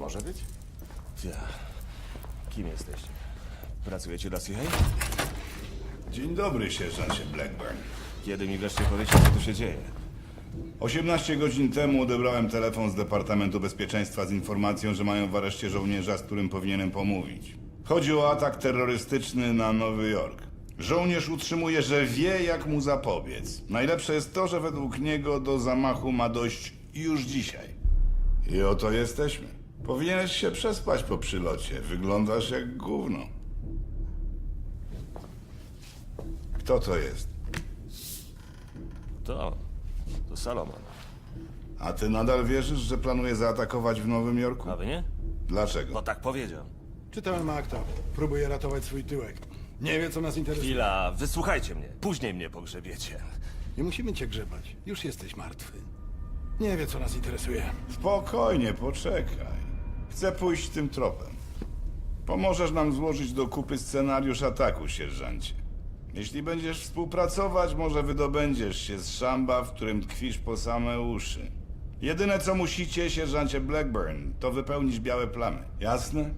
Może być? Ja. Kim jesteście? Pracujecie dla CIA? Dzień dobry, sierżancie Blackburn. Kiedy mi wreszcie powiecie, co tu się dzieje? 18 godzin temu odebrałem telefon z Departamentu Bezpieczeństwa z informacją, że mają w areszcie żołnierza, z którym powinienem pomówić. Chodzi o atak terrorystyczny na Nowy Jork. Żołnierz utrzymuje, że wie, jak mu zapobiec. Najlepsze jest to, że według niego do zamachu ma dojść już dzisiaj. I oto jesteśmy. Powinieneś się przespać po przylocie. Wyglądasz jak gówno. Kto to jest? To. To Salomon. A ty nadal wierzysz, że planuje zaatakować w Nowym Jorku? A wy nie? Dlaczego? Bo tak powiedział. Czytałem akta. Próbuję ratować swój tyłek. Nie wie, co nas interesuje. Chwila, wysłuchajcie mnie. Później mnie pogrzebiecie. Nie musimy cię grzebać. Już jesteś martwy. Nie wie, co nas interesuje. Spokojnie, poczekaj. Chcę pójść tym tropem. Pomożesz nam złożyć do kupy scenariusz ataku, sierżancie. Jeśli będziesz współpracować, może wydobędziesz się z szamba, w którym tkwisz po same uszy. Jedyne co musicie, sierżancie Blackburn, to wypełnić białe plamy. Jasne?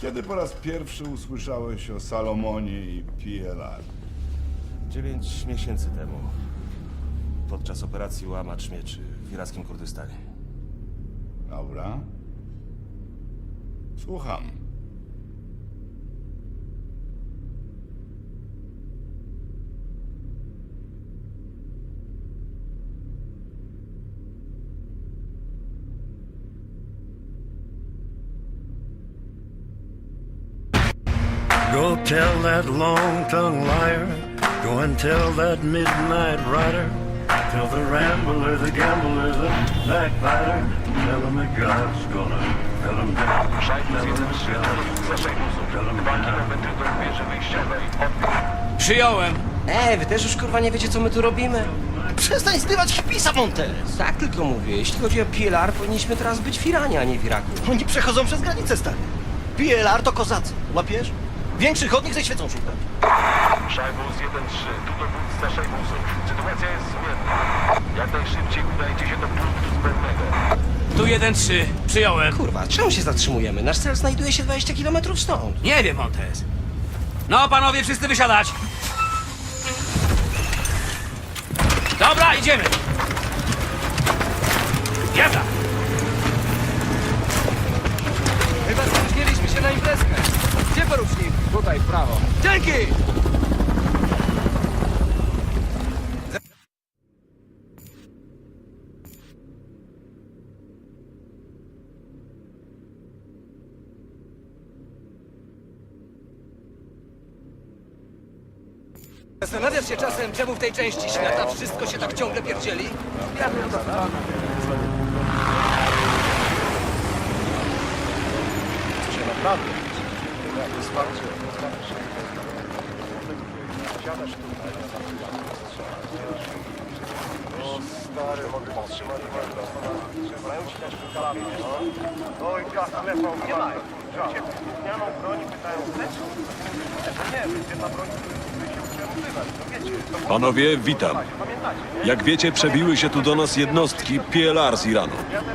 Kiedy po raz pierwszy usłyszałeś o Salomonie i PLR? Dziewięć miesięcy temu. Podczas operacji Łamacz Mieczy w irackim Kurdystanie. Dobra. Słucham. Go tell that long-tongued liar. Go and tell that midnight rider. Tell the rambler, the gambler, the backbiter. Tell him that God's gonna tell him down. Tell him that Tell him down. Przyjąłem. Ej, wy też już kurwa nie wiecie co my tu robimy? Przestań zdywać hipisa, Montes. Tak tylko mówię, jeśli chodzi o PLR, powinniśmy teraz być w Iranie, a nie w Iraku. Oni przechodzą przez granicę, stary. PLR to kozacy, łapiesz? Większych od nich ze świecą szukać. Szajbus 1-3, tu dowódca Szajbusów. Sytuacja jest zmienna. Jak najszybciej udajcie się do punktu zbędnego. Tu 1-3, przyjąłem. Kurwa, czemu się zatrzymujemy? Nasz cel znajduje się 20 km stąd. Nie wiem, Montes. No, panowie, wszyscy wysiadać. Dobra, idziemy. Jazda. Chyba spóźniliśmy się na imprezkę. Gdzie porucznik? Tutaj, w prawo. Dzięki! Zastanawiasz się czasem, czemu w tej części świata wszystko się tak ciągle pierdzieli? Ja bym to Stary, mogę powstrzymać Mają ci też szpitalami, no. Oj, kasa lepą, nie mają. Życie gównianą broń i pytają, chcesz? Nie, będzie ta broń, Panowie, witam. Jak wiecie, przebiły się tu do nas jednostki PLR z Iranu.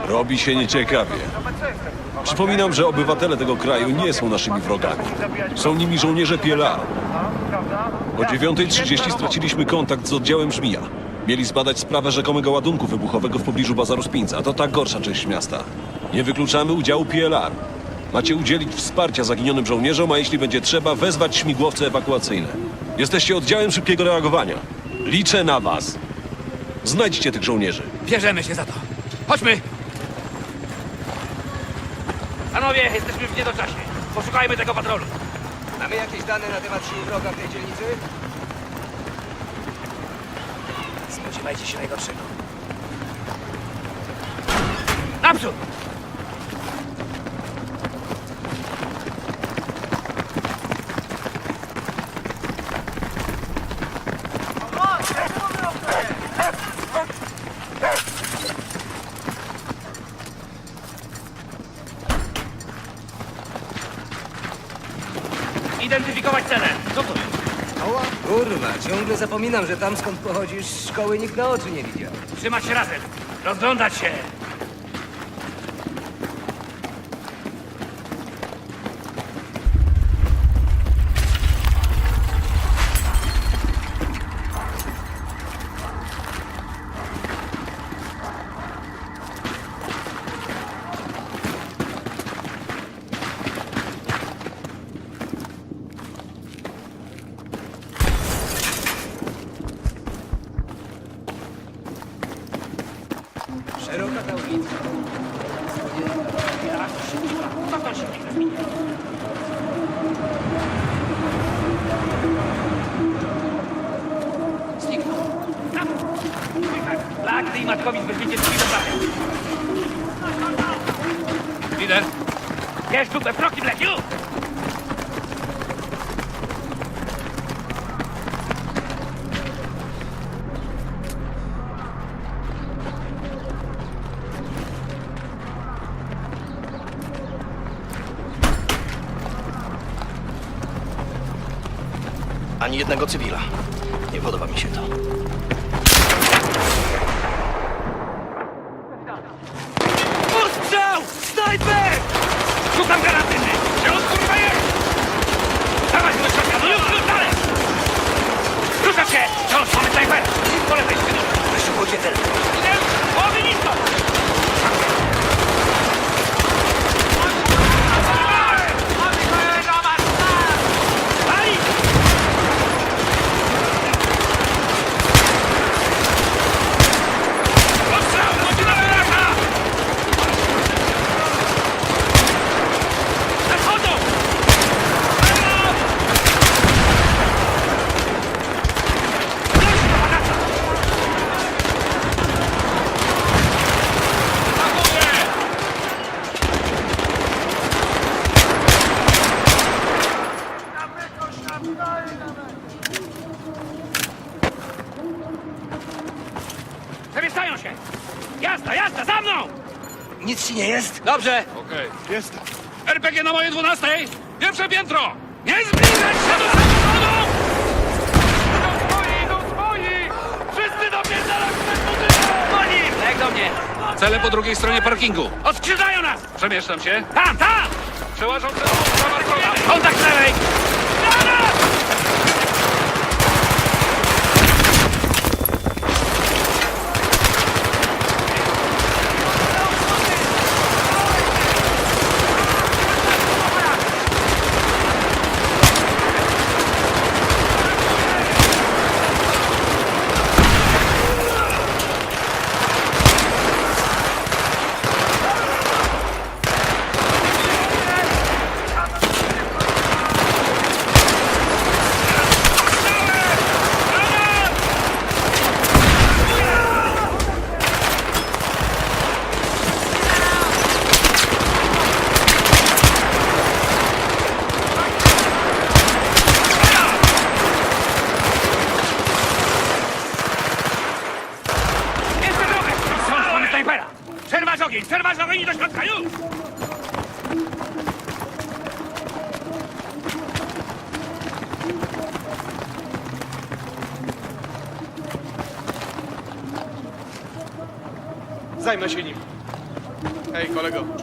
Robi się nieciekawie. Przypominam, że obywatele tego kraju nie są naszymi wrogami. Są nimi żołnierze PLR. O 9.30 straciliśmy kontakt z oddziałem Żmija. Mieli zbadać sprawę rzekomego ładunku wybuchowego w pobliżu bazaru Spinca. To ta gorsza część miasta. Nie wykluczamy udziału PLR. Macie udzielić wsparcia zaginionym żołnierzom, a jeśli będzie trzeba, wezwać śmigłowce ewakuacyjne. Jesteście oddziałem szybkiego reagowania. Liczę na was. Znajdźcie tych żołnierzy. Bierzemy się za to. Chodźmy! Panowie, jesteśmy w niedoczasie. Poszukajmy tego patrolu. Mamy jakieś dane na temat sił wroga w tej dzielnicy? Spodziewajcie się najgorszego. Naprzód! Identyfikować cele. Co to jest? Kurwa, ciągle zapominam, że tam skąd pochodzisz, szkoły nikt na oczy nie widział. Trzymać się razem. Rozglądać się. Ani jednego cywila. Nie podoba mi się to. Ostrzał! Snajper! Rzucam granatyny! Gdzie on kurwa jest? Dawaj, wyszczepia, no już, już dalej! Ruszać się! Wciąż mamy snajpera! Po lewej, Wyszukujcie cel. Idę! Głowy nisko! Pali! Ostrzał! Godzina wyraka! Nadchodzą! Brawo! Dość do pagasa! Na górę! Przemieszczają się! Jazda, jazda, za mną! Nic ci nie jest? Dobrze. Okej. Jest. RPG na moje 12. Pierwsze piętro. Nie zbliżać się do samochodu! Idą swoi, idą swoi! Wszyscy do mnie zaraz Oni! Jak do mnie? Cele po drugiej stronie parkingu. Odkrzyżają nas! Przemieszczam się. Tam, tam! Przełażą strona. Kontakt lewej!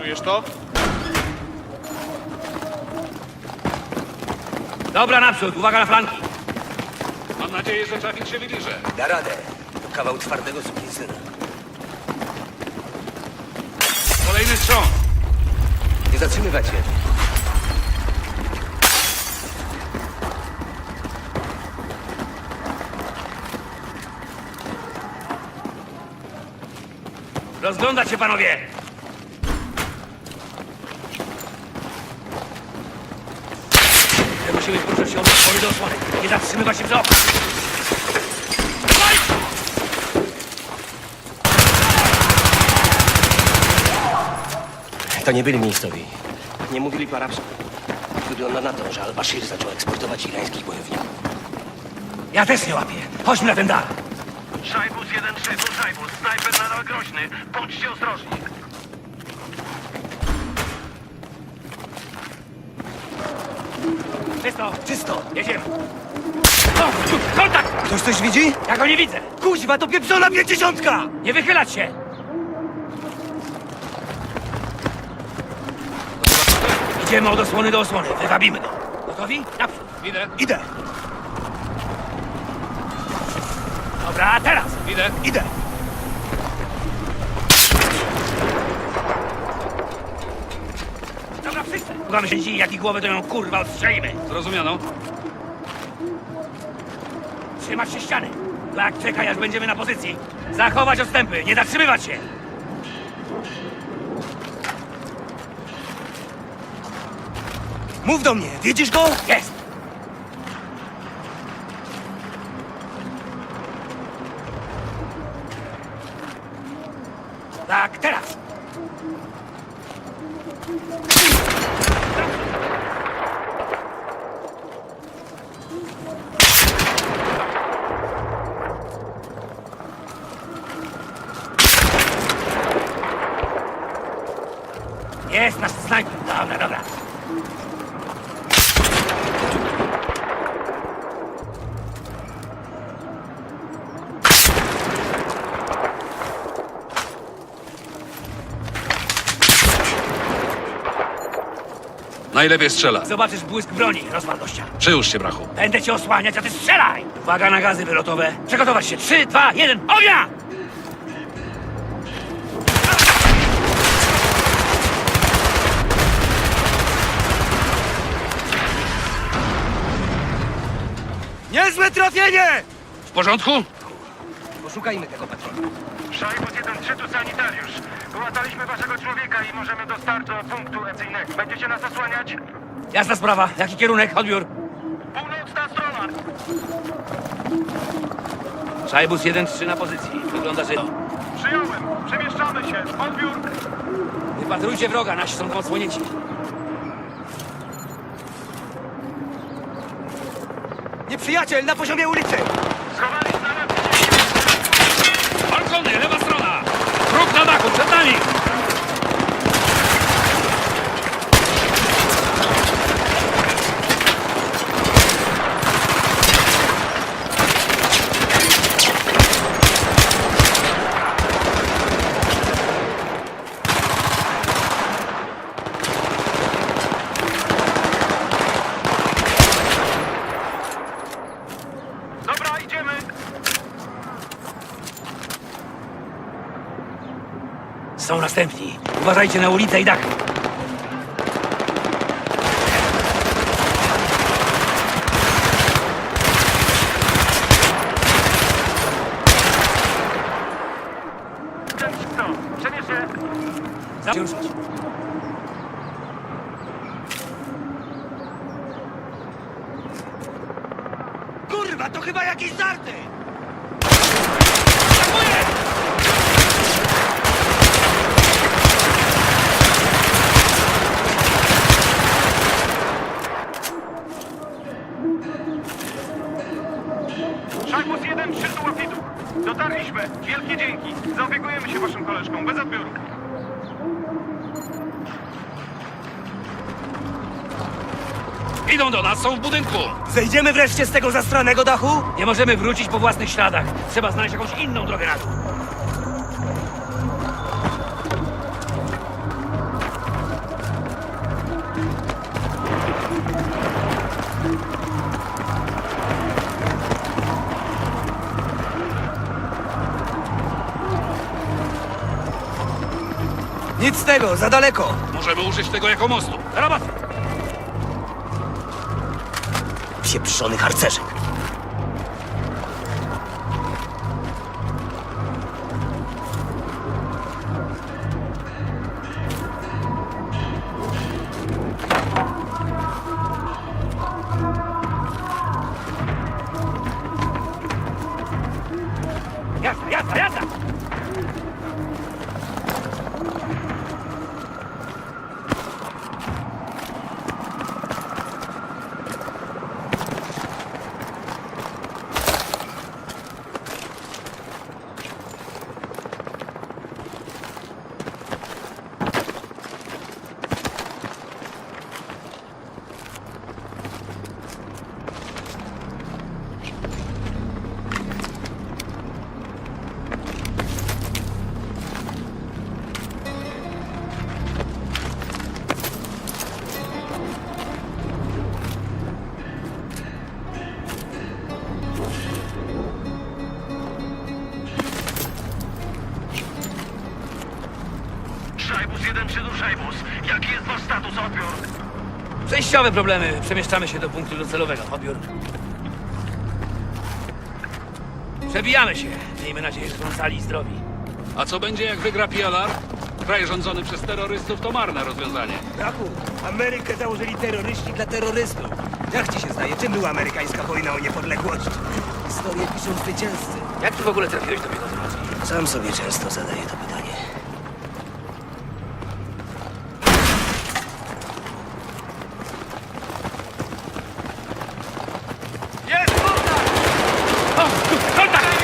Czujesz to? Dobra, naprzód! Uwaga na flanki! Mam nadzieję, że trafik się wybierze. Da radę. To kawał twardego sukinsyna. Kolejny strząs. Nie zatrzymywać się. Rozglądać się, panowie! Musimy poruszać się od osłony do osłony. Nie zatrzymywać się w okna. To nie byli miejscowi. Nie mówili po arabsku. Wygląda na to, że Al-Bashir zaczął eksportować irańskich bojowników. Ja też nie łapię. Chodźmy na ten dach. Szajbus 1-3, tu Szajbus. Snajper nadal groźny. Bądźcie ostrożni. Czysto, czysto. Jedziemy. O, kontakt! Ktoś coś widzi? Ja go nie widzę! Kuźwa, to pieprzona pięćdziesiątka! Nie wychylać się! Idziemy od osłony do osłony. Wywabimy go. Gotowi? Naprzód. Idę, Idę. Dobra, teraz. idę. Idę. Słuchamy się dziś, jak i głowę to ją kurwa odstrzelimy. Zrozumiano. Trzymać się ściany. Tak, czekaj, aż będziemy na pozycji. Zachować odstępy, nie zatrzymywać się. Mów do mnie, widzisz go? Jest. Tak, teraz. Najlepiej strzela. Zobaczysz błysk broni, rozwal gościa. Przyłóż się, brachu. Będę cię osłaniać, a ty strzelaj! Uwaga na gazy wylotowe. Przygotować się. Trzy, dwa, jeden, ognia! Niezłe trafienie! W porządku? Poszukajmy tego patrona. Szajbus 1-3, tu sanitariusz. Ułataliśmy waszego człowieka i możemy dostarczyć do punktu ecyjnego. Będziecie nas osłaniać? Jasna sprawa. Jaki kierunek? Odbiór. Północna strona. Szajbus 1-3 na pozycji. Wygląda, że... Przyjąłem. Przemieszczamy się. Odbiór. Wypatrujcie wroga, nasi są odsłonięci. Nieprzyjaciel na poziomie ulicy! Na dachu, przed nami! Dobra, idziemy. Są następni. Uważajcie na ulicę i dach. Sirius 1, Dotarliśmy. Wielkie dzięki. Zaopiekujemy się waszym koleżką, bez odbioru. Idą do nas, są w budynku. Zejdziemy wreszcie z tego zastranego dachu? Nie możemy wrócić po własnych śladach. Trzeba znaleźć jakąś inną drogę na dół. Z tego, za daleko. Możemy użyć tego jako mostu. Rabat! Pieprzony harcerzek. Przejściowe problemy. Przemieszczamy się do punktu docelowego. Odbiór. Przebijamy się. Miejmy nadzieję, że są cali i zdrowi. A co będzie, jak wygra PLR? Kraj rządzony przez terrorystów to marne rozwiązanie. Braku, Amerykę założyli terroryści dla terrorystów. Jak ci się zdaje, czym była amerykańska wojna o niepodległość? Historię piszą zwycięzcy. Jak ty w ogóle trafiłeś do Biegotrowacji? Sam sobie często zadaję to pytanie. Jest kontakt! O, tu, kontakt!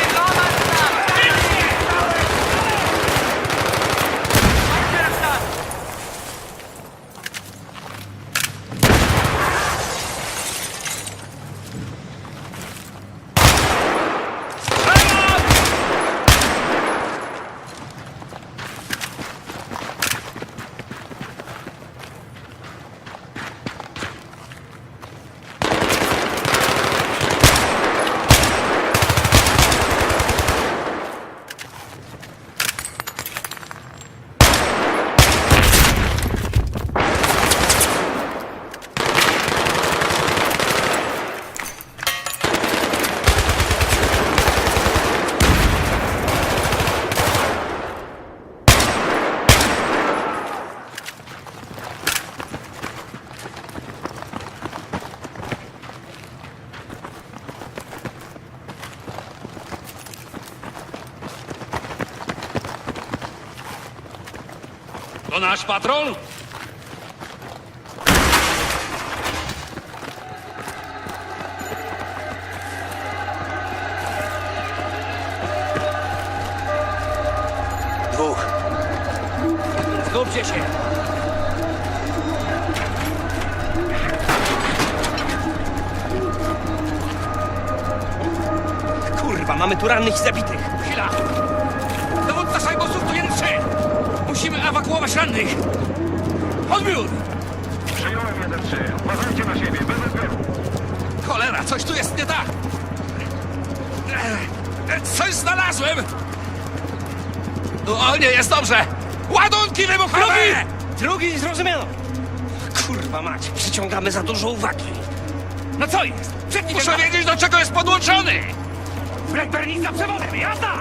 To nasz patrol? Dwóch. Skupcie się. Kurwa, mamy tu rannych i zabitych. Musimy ewakuować rannych! Odbiór! Przyjąłem 1-3. Uważajcie na siebie, bez odbioru. Cholera, coś tu jest nie tak! E, e, Coś znalazłem! O, nie jest dobrze! Ładunki wybuchowe! Drugi! Drugi zrozumiano. Kurwa mać, przyciągamy za dużo uwagi. No co jest? Muszę wiedzieć, do czego jest podłączony! Blackburn za przewodem, jazda!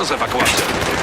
co z ewakuacją?